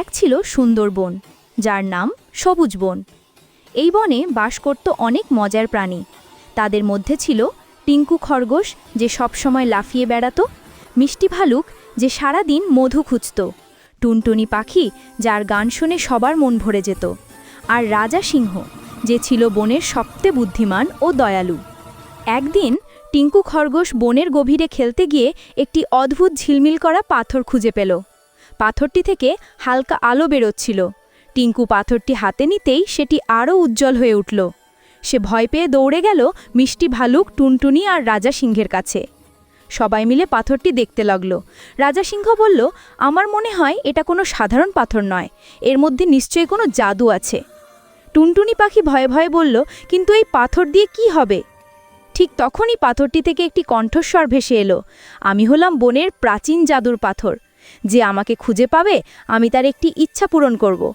এক ছিল সুন্দর বন, যার নাম সবুজ বন। এই বনে বাস করত অনেক মজার প্রাণী। তাদের মধ্যে ছিল টিঙ্কু খরগোশ যে সবসময় লাফিয়ে বেড়াতো, মিষ্টি ভালুক যে সারাদিন মধু খুঁজত, টুনটুনি পাখি যার গান শুনে সবার মন ভরে যেত, আর রাজা সিংহ যে ছিল বনের সবচেয়ে বুদ্ধিমান ও দয়ালু। একদিন টিঙ্কু খরগোশ বনের গভীরে খেলতে গিয়ে একটি অদ্ভুত ঝিলমিল করা পাথর খুঁজে পেল। পাথরটি থেকে হালকা আলো বেরোচ্ছিল। টিঙ্কু পাথরটি হাতে নিতেই সেটি আরও উজ্জ্বল হয়ে উঠল। সে ভয় পেয়ে দৌড়ে গেল মিষ্টি ভালুক, টুনটুনি আর রাজা সিংহের কাছে। সবাই মিলে পাথরটি দেখতে লাগল। রাজা সিংহ বলল, আমার মনে হয় এটা কোনো সাধারণ পাথর নয়। এর মধ্যে নিশ্চয়ই কোনো জাদু আছে। টুনটুনি পাখি ভয়ে ভয়ে বলল, কিন্তু এই পাথর দিয়ে কি হবে? ঠিক তখনই পাথরটি থেকে একটি কণ্ঠস্বর ভেসে এলো। আমি হলাম বনের প্রাচীন জাদুর পাথর। যে আমাকে খুঁজে পাবে, আমি তার একটি ইচ্ছা পূরণ করব।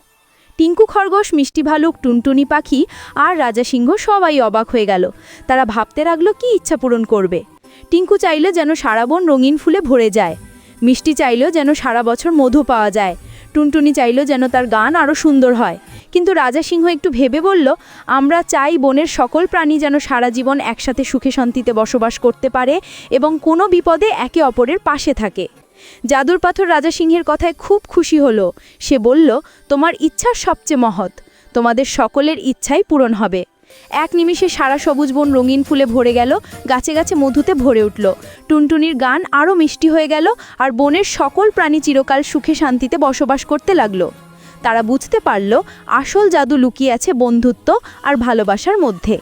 টিঙ্কু খরগোশ, মিষ্টি ভালুক, টুনটুনি পাখি আর রাজা সিংহ সবাই অবাক হয়ে গেল। তারা ভাবতে লাগল, কি ইচ্ছা পূরণ করবে? টিঙ্কু চাইল যেন সারা বন রঙিন ফুলে ভরে যায়। মিষ্টি চাইল যেন সারা বছর মধু পাওয়া যায়। টুনটুনি চাইল যেন তার গান আরও সুন্দর হয়। কিন্তু রাজা সিংহ একটু ভেবে বলল, আমরা চাই বনের সকল প্রাণী যেন সারা জীবন একসাথে সুখে শান্তিতে বসবাস করতে পারে এবং কোনো বিপদে একে অপরের পাশে থাকে। জাদুর পাথর রাজা সিংহের কথায় খুব খুশি হলো। সে বলল, তোমার ইচ্ছা সবচেয়ে মহৎ। তোমাদের সকলের ইচ্ছাই পূরণ হবে। এক নিমিষে সারা সবুজ বন রঙিন ফুলে ভরে গেল, গাছে গাছে মধুতে ভরে উঠল। টুনটুনির গান আরও মিষ্টি হয়ে গেল আর বনের সকল প্রাণী চিরকাল সুখে শান্তিতে বসবাস করতে লাগল। তারা বুঝতে পারল, আসল জাদু লুকিয়ে আছে বন্ধুত্ব আর ভালোবাসার মধ্যে।